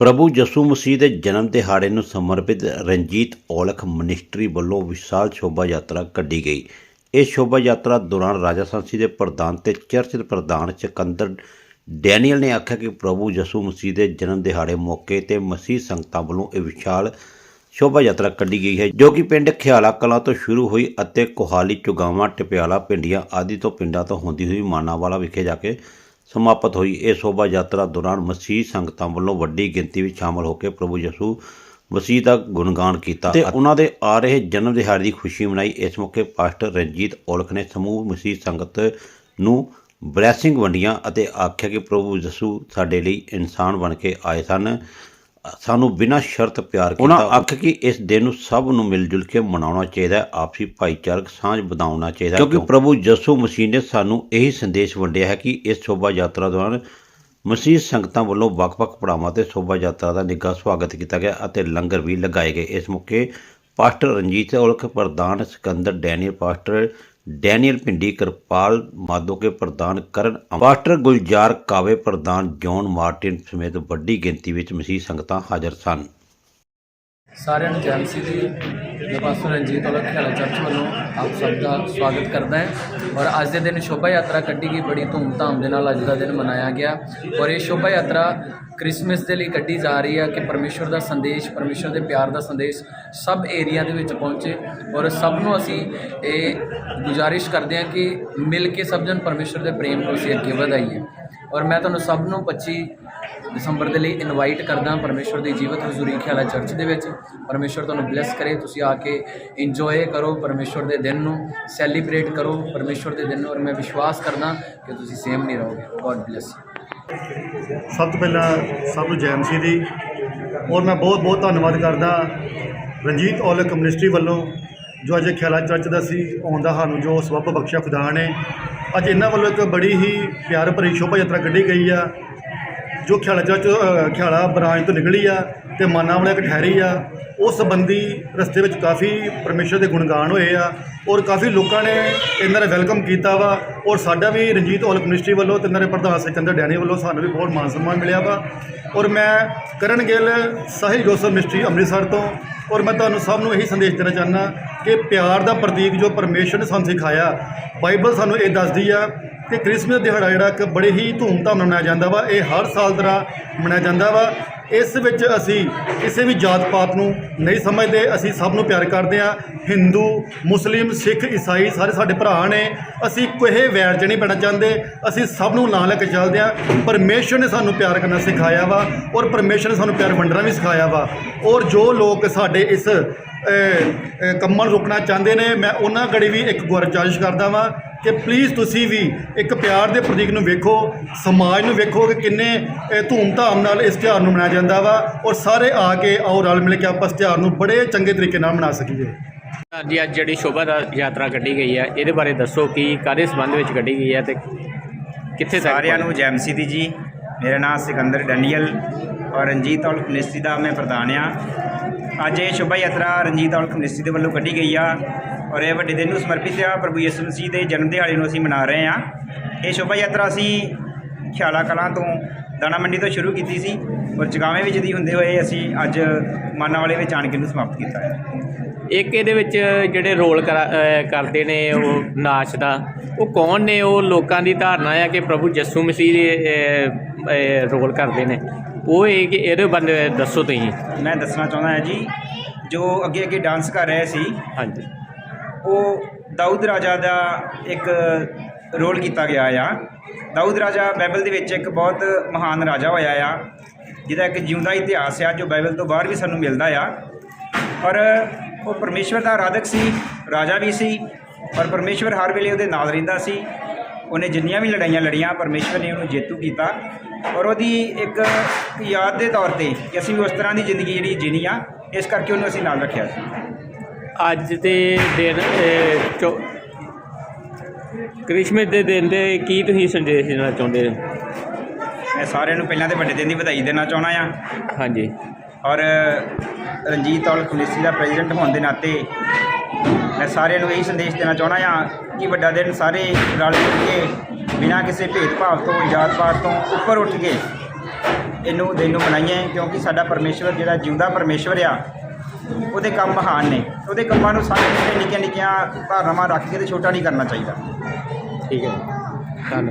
ਪ੍ਰਭੂ ਯਿਸੂ ਮਸੀਹ ਦੇ ਜਨਮ ਦਿਹਾੜੇ ਨੂੰ ਸਮਰਪਿਤ ਰਣਜੀਤ ਔਲਖ ਮਨਿਸਟਰੀ ਵੱਲੋਂ ਵਿਸ਼ਾਲ ਸ਼ੋਭਾ ਯਾਤਰਾ ਕੱਢੀ ਗਈ। ਇਸ ਸ਼ੋਭਾ ਯਾਤਰਾ ਦੌਰਾਨ ਰਾਜਾ ਸੰਸੀ ਦੇ ਪ੍ਰਧਾਨ ਤੇ ਚਰਚ ਦੇ ਪ੍ਰਧਾਨ ਚਕੰਦਰ ਡੈਨੀਅਲ ਨੇ ਆਖਿਆ ਕਿ ਪ੍ਰਭੂ ਯਿਸੂ ਮਸੀਹ ਦੇ ਜਨਮ ਦਿਹਾੜੇ ਮੌਕੇ ਤੇ ਮਸੀਹ ਸੰਗਤਾਂ ਵੱਲੋਂ ਇਹ ਵਿਸ਼ਾਲ ਸ਼ੋਭਾ ਯਾਤਰਾ ਕੱਢੀ ਗਈ ਹੈ, ਜੋ ਕਿ ਪਿੰਡ ਖਿਆਲਾ ਕਲਾਂ ਤੋਂ ਸ਼ੁਰੂ ਹੋਈ ਅਤੇ ਕੋਹਾਲੀ ਚੁਗਾਵਾਂ, ਟਪਿਆਲਾ, ਪਿੰਡੀਆਂ ਆਦਿ ਤੋਂ ਪਿੰਡਾਂ ਤੋਂ ਹੁੰਦੀ ਹੋਈ ਮਾਨਾਵਾਲਾ ਵਿਖੇ ਜਾ ਕੇ ਸਮਾਪਤ ਹੋਈ। ਇਹ ਸ਼ੋਭਾ ਯਾਤਰਾ ਦੌਰਾਨ ਮਸੀਹ ਸੰਗਤਾਂ ਵੱਲੋਂ ਵੱਡੀ ਗਿਣਤੀ ਵਿੱਚ ਸ਼ਾਮਲ ਹੋ ਕੇ ਪ੍ਰਭੂ ਯਿਸੂ ਮਸੀਹ ਦਾ ਗੁਣਗਾਨ ਕੀਤਾ ਤੇ ਉਹਨਾਂ ਦੇ ਆ ਰਹੇ ਜਨਮ ਦਿਹਾੜੇ ਦੀ ਖੁਸ਼ੀ ਮਨਾਈ। ਇਸ ਮੌਕੇ ਪਾਸਟਰ ਰਣਜੀਤ ਔਲਖ ਨੇ ਸਮੂਹ ਮਸੀਹ ਸੰਗਤ ਨੂੰ ਬਲੇਸਿੰਗ ਵੰਡੀਆਂ ਅਤੇ ਆਖਿਆ ਕਿ ਪ੍ਰਭੂ ਯਿਸੂ ਸਾਡੇ ਲਈ ਇਨਸਾਨ ਬਣ ਕੇ ਆਏ ਸਨ। ਸਾਨੂੰ ਬਿਨਾਂ ਸ਼ਰਤ ਪਿਆਰ ਕੀਤਾ। ਉਹਨਾਂ ਆਖ ਕਿ ਇਸ ਦਿਨ ਨੂੰ ਸਭ ਨੂੰ ਮਿਲ ਜੁਲ ਕੇ ਮਨਾਉਣਾ ਚਾਹੀਦਾ ਹੈ ਆਪਸੀ ਭਾਈਚਾਰਕ ਸਾਂਝ ਵਧਾਉਣਾ ਚਾਹੀਦਾ ਕਿਉਂਕਿ ਪ੍ਰਭੂ ਯਿਸੂ ਮਸੀਹ ਨੇ ਸਾਨੂੰ ਇਹੀ ਸੰਦੇਸ਼ ਵੰਡਿਆ ਹੈ ਕਿ ਇਸ ਸ਼ੋਭਾ ਯਾਤਰਾ ਦੌਰਾਨ ਮਸੀਹ ਸੰਗਤਾਂ ਵੱਲੋਂ ਵੱਖ-ਵੱਖ ਪੜਾਵਾਂ ਤੇ ਸ਼ੋਭਾ ਯਾਤਰਾ ਦਾ ਨਿੱਘਾ ਸਵਾਗਤ ਕੀਤਾ ਗਿਆ ਅਤੇ ਲੰਗਰ ਵੀ ਲਗਾਏ ਗਏ। ਇਸ ਮੌਕੇ ਪਾਸਟਰ ਰਣਜੀਤ ਔਲਖ ਪ੍ਰਧਾਨ Sikandar Daniel pastor Daniel Pindi Kirpal Madoke ਪ੍ਰਧਾਨ ਕਰਨ ਪਾਸਟਰ ਗੁਲਜ਼ਾਰ ਕਾਵੇ ਪ੍ਰਧਾਨ ਜੌਨ ਮਾਰਟਿਨ ਸਮੇਤ ਵੱਡੀ ਗਿਣਤੀ ਵਿੱਚ ਮਸੀਹ ਸੰਗਤਾਂ ਹਾਜ਼ਰ ਸਨ। ਸਾਰਿਆਂ ਨੂੰ ਜੈਮਸੀ ਦੀ ਮੈਂ ਪਾਸਟਰ ਰਣਜੀਤ ਔਲਖ ਖਿਆਲਾ ਚਰਚ ਵੱਲੋਂ ਆਪ ਸਭ ਦਾ ਸਵਾਗਤ ਕਰਦਾ ਹੈ। ਔਰ ਅੱਜ ਦੇ ਦਿਨ ਸ਼ੋਭਾ ਯਾਤਰਾ ਕੱਢੀ ਗਈ, ਬੜੀ ਧੂਮਧਾਮ ਦੇ ਨਾਲ ਅੱਜ ਦਾ ਦਿਨ ਮਨਾਇਆ ਗਿਆ। ਔਰ ਇਹ ਸ਼ੋਭਾ ਯਾਤਰਾ ਕ੍ਰਿਸਮਸ ਦੇ ਲਈ ਕੱਢੀ ਜਾ ਰਹੀ ਹੈ ਕਿ ਪਰਮੇਸ਼ਵਰ ਦਾ ਸੰਦੇਸ਼ ਪਰਮੇਸ਼ਵਰ ਦੇ ਪਿਆਰ ਦਾ ਸੰਦੇਸ਼ ਸਭ ਏਰੀਆ ਦੇ ਵਿੱਚ ਪਹੁੰਚੇ। ਔਰ ਸਭ ਨੂੰ ਅਸੀਂ ਇਹ ਗੁਜ਼ਾਰਿਸ਼ ਕਰਦੇ ਹਾਂ ਕਿ ਮਿਲ ਕੇ ਸਭ ਜਨ ਪਰਮੇਸ਼ਵਰ ਦੇ ਪ੍ਰੇਮ ਨੂੰ ਅਸੀਂ ਅੱਗੇ ਵਧਾਈਏ। ਔਰ ਮੈਂ ਤੁਹਾਨੂੰ ਸਭ ਨੂੰ 25 ਦਸੰਬਰ ਦੇ ਲਈ ਇਨਵਾਈਟ ਕਰਦਾ ਪਰਮੇਸ਼ਵਰ ਦੀ ਜੀਵਤ ਹਜ਼ੂਰੀ ਖਿਆਲਾ ਚਰਚ ਦੇ ਵਿੱਚ। ਪਰਮੇਸ਼ਵਰ ਤੁਹਾਨੂੰ ਬਲੈਸ ਕਰੇ, ਤੁਸੀਂ ਆ ਕੇ ਇੰਜੋਏ ਕਰੋ ਪਰਮੇਸ਼ਵਰ ਦੇ ਦਿਨ ਨੂੰ ਸੈਲੀਬ੍ਰੇਟ ਕਰੋ ਪਰਮੇਸ਼ਵਰ ਦੇ ਦਿਨ ਨੂੰ ਔਰ ਮੈਂ ਵਿਸ਼ਵਾਸ ਕਰਦਾ ਕਿ ਤੁਸੀਂ ਸੇਮ ਨਹੀਂ ਰਹੋਗੇ। ਗੋਡ ਬਲੈਸ ਸਭ ਤੋਂ ਪਹਿਲਾਂ ਸਭ ਨੂੰ ਜੈ ਮਸੀਹ ਦੀ। ਔਰ ਮੈਂ ਬਹੁਤ ਬਹੁਤ ਧੰਨਵਾਦ ਕਰਦਾ ਰਣਜੀਤ ਔਲਖ ਮਿਨਿਸਟਰੀ ਵੱਲੋਂ, ਜੋ ਅੱਜ ਖਿਆਲਾ ਚਰਚ ਦਾ ਸੀ ਆਉਂਦਾ ਸਾਨੂੰ ਜੋ ਸਬੱਬ ਬਖਸ਼ਿਆ ਖੁਦਾ ਨੇ। ਅੱਜ ਇਹਨਾਂ ਵੱਲੋਂ ਇੱਕ ਬੜੀ ਹੀ ਪਿਆਰ ਭਰੀ ਸ਼ੋਭਾ ਯਾਤਰਾ ਕੱਢੀ ਗਈ ਆ। ਜੋ ਖਿਆਲਾ ਚਰਚ ਖਿਆਲਾ ਬਰਾਂਚ ਤੋਂ ਨਿਕਲੀ ਆ ਤੇ ਮਾਨਾ ਵਾਲੇ ਇੱਕ ਆ, ਉਸ ਸੰਬੰਧੀ ਰਸਤੇ ਵਿੱਚ ਕਾਫੀ ਪਰਮੇਸ਼ਰ ਦੇ ਗੁਣਗਾਨ ਹੋਏ ਆ ਔਰ ਕਾਫੀ ਲੋਕਾਂ ਨੇ ਇਹਨਾਂ ਦਾ ਵੈਲਕਮ ਕੀਤਾ ਵਾ ਔਰ ਸਾਡਾ ਵੀ ਰਣਜੀਤ ਔਲਖ ਮਿਨਿਸਟਰੀ ਵੱਲੋਂ ਤੇ ਇਹਨਾਂ ਦੇ ਪ੍ਰਧਾਨ ਸਿਕੰਦਰ ਡੈਨੀ ਵੱਲੋਂ ਸਾਨੂੰ ਵੀ ਬਹੁਤ ਮਾਨ ਸਨਮਾਨ ਮਿਲਿਆ ਵਾ ਔਰ ਮੈਂ ਕਰਨ ਗਿੱਲ ਸਾਹਿਲ ਜੋਸਫ ਮਿਨਿਸਟਰੀ ਅੰਮ੍ਰਿਤਸਰ ਤੋਂ ਔਰ ਮੈਂ ਤੁਹਾਨੂੰ ਸਭ ਨੂੰ ਇਹੀ ਸੰਦੇਸ਼ ਦੇਣਾ ਚਾਹੁੰਦਾ ਕਿ ਪਿਆਰ ਦਾ ਪ੍ਰਤੀਕ ਜੋ ਪਰਮੇਸ਼ਰ ਨੇ ਸਾਨੂੰ ਸਿਖਾਇਆ, ਬਾਈਬਲ ਸਾਨੂੰ ਇਹ ਦੱਸਦੀ ਆ ਕਿ ਕ੍ਰਿਸਮਸ ਦਿਹਾੜਾ ਜਿਹੜਾ ਇੱਕ ਬੜੇ ਹੀ ਧੂਮਧਾਮ ਨਾਲ ਮਨਾਇਆ ਜਾਂਦਾ ਵਾ, ਇਹ ਹਰ ਸਾਲ ਤਰ੍ਹਾਂ ਮਨਾਇਆ ਜਾਂਦਾ ਵਾ। ਇਸ ਵਿੱਚ ਅਸੀਂ ਕਿਸੇ ਵੀ ਜਾਤ ਪਾਤ ਨੂੰ ਨਹੀਂ ਸਮਝਦੇ, ਅਸੀਂ ਸਭ ਨੂੰ ਪਿਆਰ ਕਰਦੇ ਆ। ਹਿੰਦੂ, ਮੁਸਲਿਮ, ਸਿੱਖ, ਈਸਾਈ ਸਾਰੇ ਸਾਡੇ ਭਰਾ ਨੇ, ਅਸੀਂ ਕੋਈ ਵੈਰ 'ਚ ਨਹੀਂ ਪੈਣਾ ਚਾਹੁੰਦੇ, ਅਸੀਂ ਸਭ ਨੂੰ ਨਾਲ ਲੈ ਕੇ ਚੱਲਦੇ ਆ। ਪਰਮੇਸ਼ਰ ਨੇ ਸਾਨੂੰ ਪਿਆਰ ਕਰਨਾ ਸਿਖਾਇਆ ਵਾ ਔਰ ਪਰਮੇਸ਼ਰ ਨੇ ਸਾਨੂੰ ਪਿਆਰ ਵੰਡਣਾ ਵੀ ਸਿਖਾਇਆ ਵਾ। ਔਰ ਜੋ ਲੋਕ ਸਾਡੇ ਇਸ ਅ, ਅ, ਕੰਮਾਂ ਨੂੰ ਰੋਕਣਾ ਚਾਹੁੰਦੇ ਨੇ ਮੈਂ ਉਹਨਾਂ ਗੜੀ ਵੀ ਇੱਕ ਗੁਰਜਾਇਸ਼ ਕਰਦਾ ਵਾਂ ਕਿ ਪਲੀਜ਼ ਤੁਸੀਂ ਵੀ ਇੱਕ ਪਿਆਰ ਦੇ ਪ੍ਰਤੀਕ ਨੂੰ ਵੇਖੋ ਸਮਾਜ ਨੂੰ ਵੇਖੋ ਕਿ ਕਿੰਨੇ ਧੂਮ-ਧਾਮ ਨਾਲ ਇਸ ਤਿਉਹਾਰ ਨੂੰ ਮਨਾਇਆ ਜਾਂਦਾ ਵਾ ਔਰ ਸਾਰੇ ਆ ਕੇ ਆਓ ਰਲ ਮਿਲ ਕੇ ਆਪਾਂ ਇਸ ਤਿਉਹਾਰ ਨੂੰ ਬੜੇ ਚੰਗੇ ਤਰੀਕੇ ਨਾਲ ਮਨਾ ਸਕੀਏ। ਹਾਂਜੀ ਅੱਜ ਜਿਹੜੀ ਸ਼ੋਭਾ ਦਾ ਯਾਤਰਾ ਕੱਢੀ ਗਈ ਹੈ ਇਹਦੇ ਬਾਰੇ ਦੱਸੋ ਕਿ ਕਾਦੇ ਸੰਬੰਧ ਵਿੱਚ ਕੱਢੀ ਗਈ ਹੈ ਤੇ ਕਿੱਥੇ ਸਾਰਿਆਂ ਨੂੰ ਜੈ ਮਸੀਹ ਦੀ ਜੀ ਮੇਰਾ ਨਾਮ ਸਿਕੰਦਰ ਡੈਨੀਅਲ ਔਰ ਰਣਜੀਤ ਔਲਖ ਮਿਨਿਸਟਰੀ ਦਾ ਮੈਂ ਪ੍ਰਧਾਨ ਆ ਅੱਜ ਇਹ ਸ਼ੋਭਾ ਯਾਤਰਾ ਰਣਜੀਤ ਔਲਖ ਮਿਨਿਸਟਰੀ ਦੇ ਵੱਲੋਂ ਕੱਢੀ ਗਈ ਆ ਔਰ ਇਹ ਵੱਡੇ ਦਿਨ ਨੂੰ ਸਮਰਪਿਤ ਆ। ਪ੍ਰਭੂ ਯਿਸੂ ਮਸੀਹ ਦੇ ਜਨਮ ਦਿਹਾੜੇ ਨੂੰ ਅਸੀਂ ਮਨਾ ਰਹੇ ਆ ਇਹ ਸ਼ੋਭਾ ਯਾਤਰਾ ਅਸੀਂ ਖਿਆਲਾ ਕਲਾਂ ਤੋਂ, ਦਾਣਾ ਮੰਡੀ ਤੋਂ ਸ਼ੁਰੂ ਕੀਤੀ ਸੀ ਔਰ ਚਗਾਵੇਂ ਵਿੱਚ ਦੀ ਹੁੰਦੇ ਹੋਏ ਅਸੀਂ ਅੱਜ ਮਾਨਾ ਵਾਲੇ ਵਿੱਚ ਆਣ ਕੇ ਨੂੰ ਸਮਾਪਤ ਕੀਤਾ ਹੈ। ਇੱਕ ਇਹਦੇ ਵਿੱਚ ਜਿਹੜੇ ਰੋਲ ਕਰਾ- ਕਰਦੇ ਨੇ ਉਹ ਨਾਚ ਦਾ, ਉਹ ਕੌਣ ਨੇ? ਉਹ ਲੋਕਾਂ ਦੀ ਧਾਰਨਾ ਹੈ ਕਿ ਪ੍ਰਭੂ ਯਿਸੂ ਮਸੀਹ ਦੇ ਰੋਲ ਕਰਦੇ ਨੇ। ਉਹ ਇਹ ਕਿ ਇਹਦੇ ਬਾਰੇ ਦੱਸੋ ਤੁਸੀਂ। ਮੈਂ ਦੱਸਣਾ ਚਾਹੁੰਦਾ ਹਾਂ ਜੀ ਜੋ ਅੱਗੇ ਅੱਗੇ ਡਾਂਸ ਕਰ ਰਹੇ ਸੀ ਹਾਂਜੀ। ਉਹ ਦਾਊਦ ਰਾਜਾ ਦਾ ਇੱਕ ਰੋਲ ਕੀਤਾ ਗਿਆ ਆ। ਦਾਊਦ ਰਾਜਾ ਬਾਈਬਲ ਦੇ ਵਿੱਚ ਇੱਕ ਬਹੁਤ ਮਹਾਨ ਰਾਜਾ ਹੋਇਆ ਆ ਜਿਹਦਾ ਇੱਕ ਜਿਉਂਦਾ ਇਤਿਹਾਸ ਆ ਜੋ ਬਾਈਬਲ ਤੋਂ ਬਾਹਰ ਵੀ ਸਾਨੂੰ ਮਿਲਦਾ ਆ। ਪਰ ਉਹ ਪਰਮੇਸ਼ਵਰ ਦਾ ਆਰਾਧਕ ਸੀ ਰਾਜਾ ਵੀ ਸੀ ਪਰ ਪਰਮੇਸ਼ਵਰ ਹਰ ਵੇਲੇ ਉਹਦੇ ਨਾਲ ਰਹਿੰਦਾ ਸੀ। ਉਹਨੇ ਜਿੰਨੀਆਂ ਵੀ ਲੜਾਈਆਂ ਲੜੀਆਂ ਪਰਮੇਸ਼ਵਰ ਨੇ ਉਹਨੂੰ ਜੇਤੂ ਕੀਤਾ। ਔਰ ਉਹਦੀ ਇੱਕ ਯਾਦ ਦੇ ਤੌਰ ਤੇ ਕਿ ਅਸੀਂ ਵੀ ਉਸ ਤਰ੍ਹਾਂ ਦੀ ਜ਼ਿੰਦਗੀ ਜਿਹੜੀ ਜੀਣੀ ਆ ਇਸ ਕਰਕੇ ਉਹਨੂੰ ਅਸੀਂ ਨਾਲ ਰੱਖਿਆ ਸੀ। ਅੱਜ ਦੇ ਦਿਨ ਕ੍ਰਿਸਮਸ ਦੇ ਦਿਨ ਦੇ ਕੀ ਤੁਸੀਂ ਸੰਦੇਸ਼ ਦੇਣਾ ਚਾਹੁੰਦੇ ਹੋ? ਮੈਂ ਸਾਰਿਆਂ ਨੂੰ ਪਹਿਲਾਂ ਤੇ ਵੱਡੇ ਦਿਨ ਦੀ ਵਧਾਈ ਦੇਣਾ ਚਾਹੁੰਦਾ ਆ। ਹਾਂਜੀ। ਔਰ ਰਣਜੀਤ ਔਲ ਕਮੇਟੀ ਦਾ ਪ੍ਰੈਜ਼ੀਡੈਂਟ ਹੋਣ ਦੇ ਨਾਤੇ ਮੈਂ ਸਾਰਿਆਂ ਨੂੰ ਇਹੀ ਸੰਦੇਸ਼ ਦੇਣਾ ਚਾਹੁੰਦਾ ਆ ਕਿ ਵੱਡਾ ਦਿਨ ਸਾਰੇ ਰਲ ਮਿਲ ਕੇ ਬਿਨਾਂ ਕਿਸੇ ਭੇਦਭਾਵ ਤੋਂ ਜਾਤ ਪਾਤ ਤੋਂ ਉੱਪਰ ਉੱਠ ਕੇ ਇਹਨੂੰ ਦਿਨ ਨੂੰ ਮਨਾਈਏ, ਕਿਉਂਕਿ ਸਾਡਾ ਪਰਮੇਸ਼ਵਰ ਜਿਹੜਾ ਜਿਉਂਦਾ ਪਰਮੇਸ਼ਵਰ ਆ, ਉਹਦੇ ਕੰਮ ਮਹਾਨ ਨੇ। ਉਹਦੇ ਕੰਮਾਂ ਨੂੰ ਸਾਨੂੰ ਨਿੱਕੀਆਂ ਨਿੱਕੀਆਂ ਧਾਰਨਾਵਾਂ ਰੱਖ ਕੇ ਤੇ ਛੋਟਾ ਨਹੀਂ ਕਰਨਾ ਚਾਹੀਦਾ। ਠੀਕ ਹੈ ਧੰਨਵਾਦ।